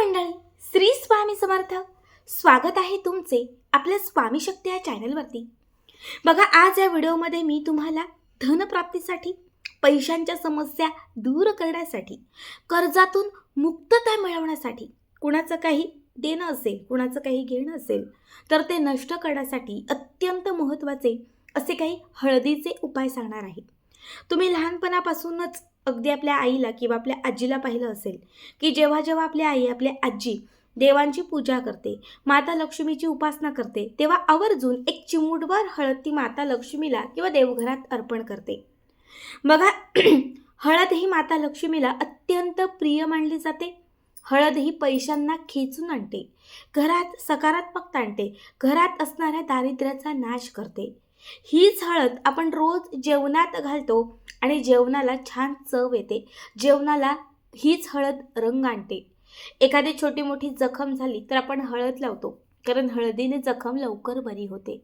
मंडळी श्री स्वामी समर्थ. स्वागत आहे तुमचे आपल्या स्वामी शक्ती या चॅनलवरती. बघा आज या व्हिडिओमध्ये मी तुम्हाला धनप्राप्तीसाठी पैशांच्या समस्या दूर करण्यासाठी कर्जातून मुक्तता मिळवण्यासाठी कुणाचं काही देणं असेल कुणाचं काही घेणं असेल तर ते नष्ट करण्यासाठी अत्यंत महत्त्वाचे असे काही हळदीचे उपाय सांगणार आहे. तुम्ही लहानपणापासूनच अगदी आपल्या आईला किंवा आपल्या आजीला पाहिलं असेल की जेव्हा जेव्हा आपली आई आपली आजी देवांची पूजा करते माता लक्ष्मीची उपासना करते तेव्हा आवर्जून एक चिमूटभर हळद ती माता लक्ष्मीला किंवा देवघरात अर्पण करते. बघा हळद ही माता लक्ष्मीला अत्यंत प्रिय मानली जाते. हळद ही पैशांना खेचून आणते घरात सकारात्मकता आणते घरात असणाऱ्या दारिद्र्याचा नाश करते. हीच हळद आपण रोज जेवणात घालतो आणि जेवणाला छान चव येते. जेवणाला हीच हळद रंग आणते. एखादी छोटी मोठी जखम झाली तर आपण हळद लावतो कारण हळदीने जखम लवकर बरी होते.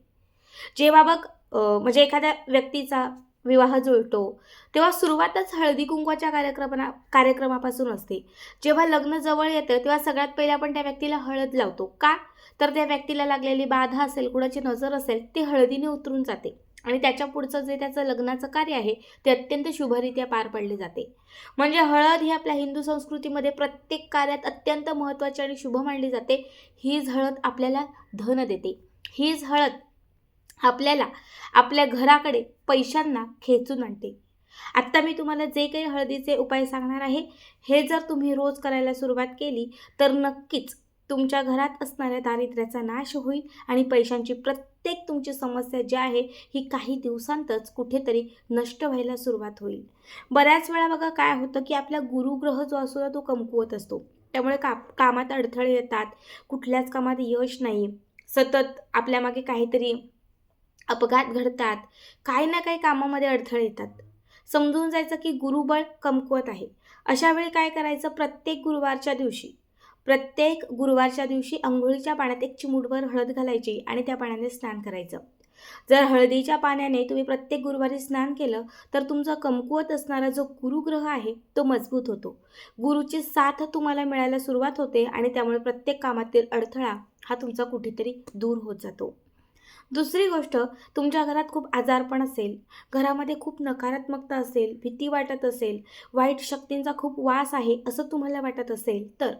जेव्हा बघ म्हणजे एखाद्या व्यक्तीचा विवाह जुळतो. तेव्हा सुरुवातच हळदी कुंकवाच्या कार्यक्रमा कार्यक्रमापासून असते. जेव्हा लग्न जवळ येतं तेव्हा सगळ्यात पहिले आपण त्या व्यक्तीला हळद लावतो. का? तर त्या व्यक्तीला लागलेली बाधा असेल कुणाची नजर असेल ती हळदीने उतरून जाते. आणि त्याच्या पुढचं जे त्याचं लग्नाचं कार्य आहे ते अत्यंत शुभरित्या पार पडले जाते. म्हणजे हळद ही आपल्या हिंदू संस्कृतीमध्ये प्रत्येक कार्यात अत्यंत महत्त्वाची आणि शुभ मानली जाते. हीच हळद आपल्याला धन देते. हीच हळद आपल्याला आपल्या घराकडे पैशांना खेचून आणते. आत्ता मी तुम्हाला जे काही हळदीचे उपाय सांगणार आहे हे जर तुम्ही रोज करायला सुरुवात केली तर नक्कीच तुमच्या घरात असणाऱ्या दारिद्र्याचा नाश होईल आणि पैशांची प्रत्येक तुमची समस्या जी आहे ही काही दिवसांतच कुठेतरी नष्ट व्हायला सुरुवात होईल. बऱ्याच वेळा बघा काय होतं की आपला गुरुग्रह जो असतो ना तो कमकुवत असतो. त्यामुळे का कामात अडथळे येतात कुठल्याच कामात यश नाही सतत आपल्यामागे काहीतरी अपघात घडतात काही ना काही कामामध्ये अडथळे येतात. समजून जायचं की गुरुबळ कमकुवत आहे. अशा वेळी काय करायचं? प्रत्येक गुरुवारच्या दिवशी प्रत्येक गुरुवारच्या दिवशी आंघोळीच्या पाण्यात एक चिमुटभर हळद घालायची आणि त्या पाण्याने स्नान करायचं. जर हळदीच्या पाण्याने तुम्ही प्रत्येक गुरुवारी स्नान केलं तर तुमचा कमकुवत असणारा जो गुरुग्रह आहे तो मजबूत होतो. गुरुची साथ तुम्हाला मिळायला सुरुवात होते आणि त्यामुळे प्रत्येक कामातील अडथळा हा तुमचा कुठेतरी दूर होत जातो. दुसरी गोष्ट तुमच्या घरात खूप आजारपण असेल घरामध्ये खूप नकारात्मकता असेल भीती वाटत असेल वाईट शक्तींचा खूप वास आहे असं तुम्हाला वाटत असेल तर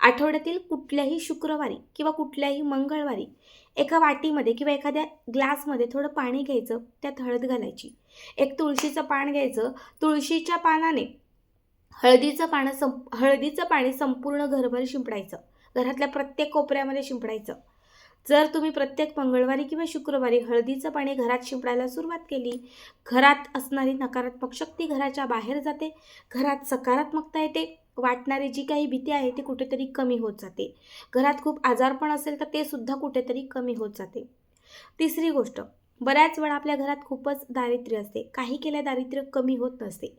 आठवड्यातील कुठल्याही शुक्रवारी किंवा कुठल्याही मंगळवारी एका वाटीमध्ये किंवा एखाद्या ग्लासमध्ये थोडं पाणी घ्यायचं त्यात हळद घालायची. एक तुळशीचं पान घ्यायचं तुळशीच्या पानाने हळदीचं पानं संप हळदीचं पाणी संपूर्ण घरभर शिंपडायचं. घरातल्या प्रत्येक कोपऱ्यामध्ये शिंपडायचं. जर तुम्ही प्रत्येक मंगळवारी किंवा शुक्रवारी हळदीचं पाणी घरात शिंपडायला सुरुवात केली घरात असणारी नकारात्मक शक्ती घराच्या बाहेर जाते घरात सकारात्मकता येते वाटणारी जी काही भीती आहे ती कुठेतरी कमी होत जाते. घरात खूप आजारपण असेल तर ते सुद्धा कुठेतरी कमी होत जाते. तिसरी गोष्ट बऱ्याच वेळा आपल्या घरात खूपच दारिद्र्य असते. काही केल्या दारिद्र्य कमी होत नसते.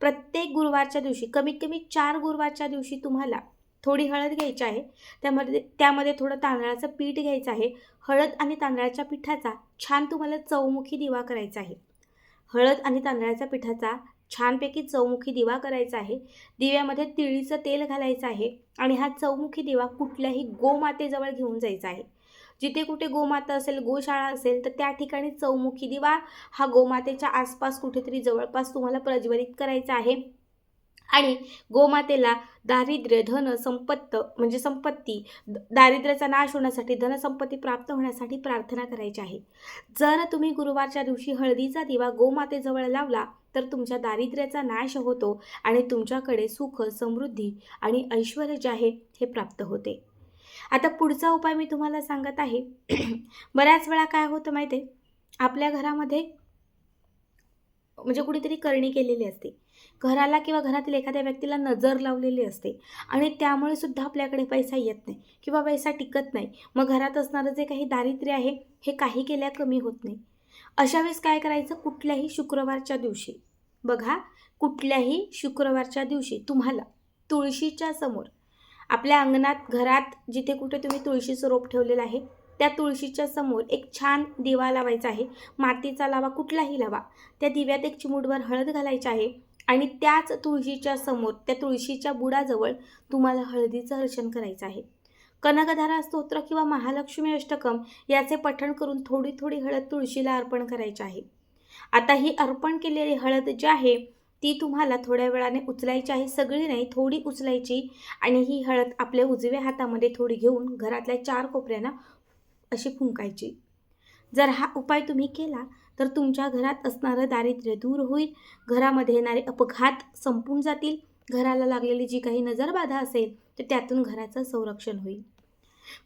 प्रत्येक गुरुवारच्या दिवशी कमीत कमी चार गुरुवारच्या दिवशी तुम्हाला थोडी हळद घ्यायची आहे. त्यामध्ये त्यामध्ये थोडं तांदळाचं पीठ घ्यायचं आहे. हळद आणि तांदळाच्या पिठाचा छान तुम्हाला चौमुखी दिवा करायचा आहे. हळद आणि तांदळाच्या पिठाचा छानपैकी चौमुखी दिवा करायचा आहे. दिव्यामध्ये तिळीचं तेल घालायचं आहे आणि हा चौमुखी दिवा कुठल्याही गोमातेजवळ घेऊन जायचा आहे. जिथे कुठे गोमाता असेल गोशाळा असेल तर त्या ठिकाणी चौमुखी दिवा हा गोमातेच्या आसपास कुठेतरी जवळपास तुम्हाला प्रज्वलित करायचा आहे. आणि गोमातेला दारिद्र्य धन संपत्त म्हणजे संपत्ती दारिद्र्याचा नाश होण्यासाठी धनसंपत्ती प्राप्त होण्यासाठी प्रार्थना करायची आहे. जर तुम्ही गुरुवारच्या दिवशी हळदीचा दिवा गोमातेजवळ लावला तर तुमच्या दारिद्र्याचा नाश होतो आणि तुमच्याकडे सुख समृद्धी आणि ऐश्वर जे आहे हे प्राप्त होते. आता पुढचा उपाय मी तुम्हाला सांगत आहे. बऱ्याच वेळा काय होतं माहिती आहे आपल्या घरामध्ये म्हणजे कुणीतरी करणी केलेली असते. घराला किंवा घरातील एखाद्या व्यक्तीला नजर लावलेली असते. आणि त्यामुळे सुद्धा आपल्याकडे पैसा येत नाही किंवा पैसा टिकत नाही. मग घरात असणारं जे काही दारिद्र्य आहे हे काही केल्या कमी होत नाही. अशा वेळेस काय करायचं? कुठल्याही शुक्रवारच्या दिवशी. बघा कुठल्याही शुक्रवारच्या दिवशी तुम्हाला तुळशीच्या समोर आपल्या अंगणात घरात जिथे कुठे तुम्ही तुळशीचं रोप ठेवलेलं आहे त्या तुळशीच्या समोर एक छान दिवा लावायचा आहे. मातीचा लावा कुठलाही लावा. त्या दिव्यात एक चिमूटभर हळद घालायची आहे आणि त्याच तुळशीच्या समोर त्या तुळशीच्या बुडाजवळ तुम्हाला हळदीचं हर्षण करायचं आहे. कनकधारा स्तोत्र किंवा महालक्ष्मी अष्टकम याचे पठण करून थोडी थोडी हळद तुळशीला अर्पण करायची आहे. आता ही अर्पण केलेली हळद जी आहे ती तुम्हाला थोड्या वेळाने उचलायची आहे. सगळी नाही थोडी उचलायची आणि ही हळद आपल्या उजव्या हातामध्ये थोडी घेऊन घरातल्या चार कोपऱ्यांना अशी फुंकायची. जर हा उपाय तुम्ही केला तर तुमच्या घरात असणारं दारिद्र्य दूर होईल. घरामध्ये येणारे अपघात संपून जातील. घराला लागलेली जी काही नजरबाधा असेल तर त्यातून घराचं संरक्षण होईल.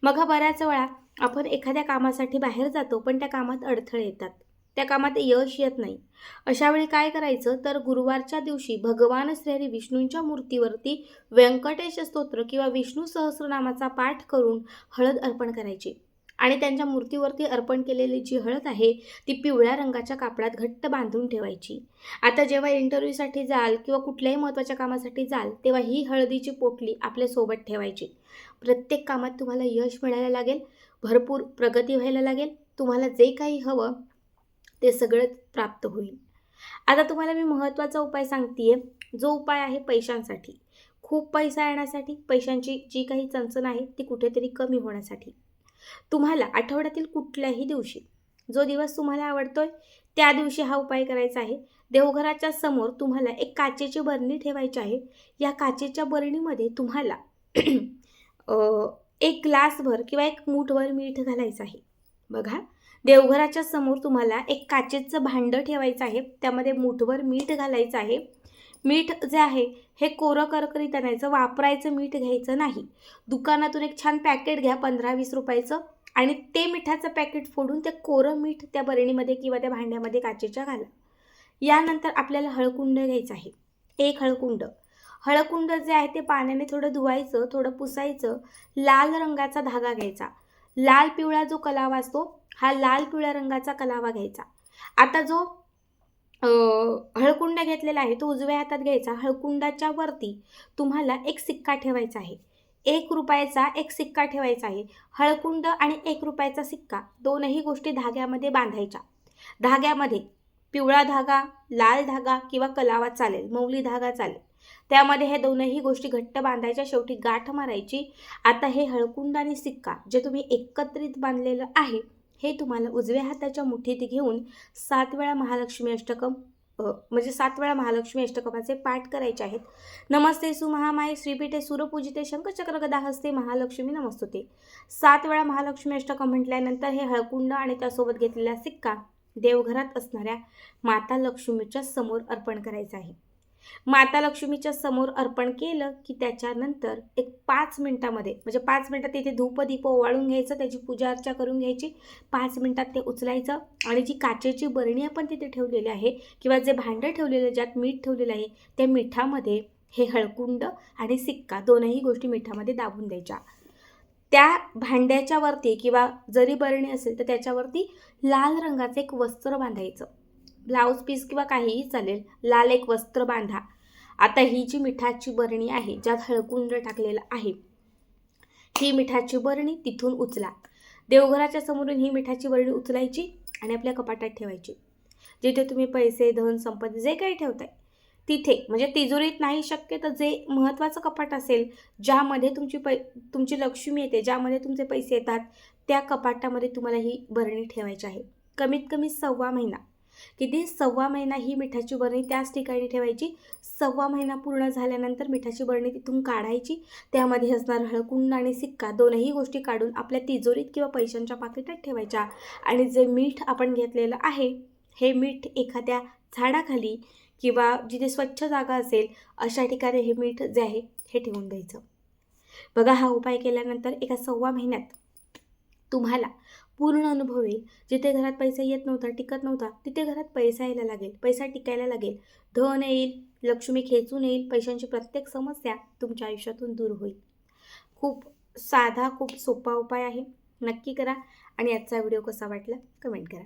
मग बऱ्याच वेळा आपण एखाद्या कामासाठी बाहेर जातो पण त्या कामात अडथळे येतात. त्या कामात यश येत नाही. अशा वेळी काय करायचं? तर गुरुवारच्या दिवशी भगवान श्रीहरी विष्णूंच्या मूर्तीवरती व्यंकटेश स्तोत्र किंवा विष्णू सहस्रनामाचा पाठ करून हळद अर्पण करायची. आणि त्यांच्या मूर्तीवरती अर्पण केलेली जी हळद आहे ती पिवळ्या रंगाच्या कापडात घट्ट बांधून ठेवायची. आता जेव्हा इंटरव्ह्यूसाठी जाल किंवा कुठल्याही महत्त्वाच्या कामासाठी जाल तेव्हा ही हळदीची पोटली आपल्यासोबत ठेवायची. प्रत्येक कामात तुम्हाला यश मिळायला लागेल भरपूर प्रगती व्हायला लागेल तुम्हाला जे काही हवं ते सगळं प्राप्त होईल. आता तुम्हाला मी महत्त्वाचा उपाय सांगते जो उपाय आहे पैशांसाठी. खूप पैसा येण्यासाठी पैशांची जी काही चणचण आहे ती कुठेतरी कमी होण्यासाठी. तुम्हाला आठवड्यातील कुठल्याही दिवशी जो दिवस तुम्हाला आवडतोय त्या दिवशी हा उपाय करायचा आहे. देवघराच्या समोर तुम्हाला एक काचेची बरणी ठेवायची आहे. या काचेच्या बरणीमध्ये तुम्हाला एक ग्लासभर किंवा एक मूठभर मीठ घालायचं आहे. बघा देवघराच्या समोर तुम्हाला एक काचेचं भांडं ठेवायचं आहे. त्यामध्ये मूठभर मीठ घालायचं आहे. मीठ जे आहे हे कोरं करकरीत आणायचं वापरायचं मीठ घ्यायचं नाही. दुकानातून एक छान पॅकेट घ्या पंधरा वीस रुपयाचं. आणि ते मिठाचं पॅकेट फोडून ते कोरं मीठ त्या बरणीमध्ये किंवा त्या भांड्यामध्ये काचेच्या घाला. यानंतर आपल्याला हळकुंड घ्यायचं आहे. एक हळकुंड. हळकुंड जे आहे ते पाण्याने थोडं धुवायचं थोडं पुसायचं. लाल रंगाचा धागा घ्यायचा. लाल पिवळा जो कलावा असतो हा लाल पिवळ्या रंगाचा कलावा घ्यायचा. आता जो हळकुंड घेतलेला आहे तो उजव्या हातात घ्यायचा. हळकुंडाच्या वरती तुम्हाला एक सिक्का ठेवायचा आहे. एक रुपयाचा एक सिक्का ठेवायचा आहे. हळकुंड आणि एक रुपयाचा सिक्का दोनही गोष्टी धाग्यामध्ये बांधायच्या. धाग्यामध्ये पिवळा धागा लाल धागा किंवा कलावा चालेल मौली धागा चालेल. त्यामध्ये हे दोनही गोष्टी घट्ट बांधायच्या शेवटी गाठ मारायची. आता हे हळकुंड आणि सिक्का जे तुम्ही एकत्रित बांधलेलं आहे हे तुम्हाला उजव्या हाताच्या मुठीत घेऊन सात वेळा महालक्ष्मी अष्टकम म्हणजे सात वेळा महालक्ष्मी अष्टकमाचे पाठ करायचे आहेत. नमस्ते सुमहामाय श्रीपीठे सूरपूजिते शंखचक्र हस्ते महालक्ष्मी नमस्तुते. सात वेळा महालक्ष्मी अष्टकम म्हटल्यानंतर हे हळकुंड आणि त्यासोबत घेतलेला सिक्का देवघरात असणाऱ्या माता लक्ष्मीच्या समोर अर्पण करायचा आहे. माता लक्ष्मीच्या समोर अर्पण केलं की त्याच्यानंतर एक पाच मिनटामध्ये म्हणजे पाच मिनटात तिथे धूप दीप ओवाळून घ्यायचं त्याची पूजा अर्चा करून घ्यायची. पाच मिनटात ते उचलायचं आणि जी काचेची बरणी आपण तिथे ठेवलेली आहे किंवा जे भांडं ठेवलेलं ज्यात मीठ ठेवलेलं आहे त्या मिठामध्ये हे हळकुंड आणि सिक्का दोनही गोष्टी मिठामध्ये दाबून द्यायच्या. त्या भांड्याच्या वरती किंवा जरी बरणी असेल तर त्याच्यावरती लाल रंगाचं एक वस्त्र बांधायचं. ब्लाऊज पीस किंवा काहीही चालेल. लाल एक वस्त्र बांधा. आता ही जी मिठाची बरणी आहे ज्यात हळकुंड टाकलेलं आहे ही मिठाची बरणी तिथून उचला. देवघराच्या समोरून ही मिठाची बरणी उचलायची आणि आपल्या कपाटात ठेवायची. जिथे तुम्ही पैसे धन संपत्ती जे काही ठेवताय तिथे म्हणजे तिजोरीत नाही शक्य तर जे महत्त्वाचं कपाट असेल ज्यामध्ये तुमची पै तुमची लक्ष्मी येते ज्यामध्ये तुमचे पैसे येतात त्या कपाटामध्ये तुम्हाला ही बरणी ठेवायची आहे. कमीत कमी सव्वा महिना. किती सव्वा महिना ही मिठाची बरणी त्याच ठिकाणी ठेवायची. सव्वा महिना पूर्ण झाल्यानंतर मिठाची बरणी तिथून काढायची. त्यामध्ये असणार हळकुंड आणि सिक्का. दोनही गोष्टी काढून आपल्या तिजोरीत किंवा पैशांच्या पाकिटात ठेवायच्या. आणि जे मीठ आपण घेतलेलं आहे हे मीठ एखाद्या झाडाखाली किंवा जिथे स्वच्छ जागा असेल अशा ठिकाणी हे मीठ जे आहे हे ठेवून द्यायचं. बघा हा उपाय केल्यानंतर एका सव्वा महिन्यात तुम्हाला पूर्ण अनुभव येईल. जिथे घरात पैसा येत नव्हता टिकत नव्हता तिथे घरात पैसा यायला लागेल पैसा टिकायला लागेल. धन येईल लक्ष्मी खेचून येईल पैशांची प्रत्येक समस्या तुमच्या आयुष्यातून दूर होईल. खूप साधा खूप सोपा उपाय आहे. नक्की करा आणि आजचा व्हिडिओ कसा वाटला कमेंट करा.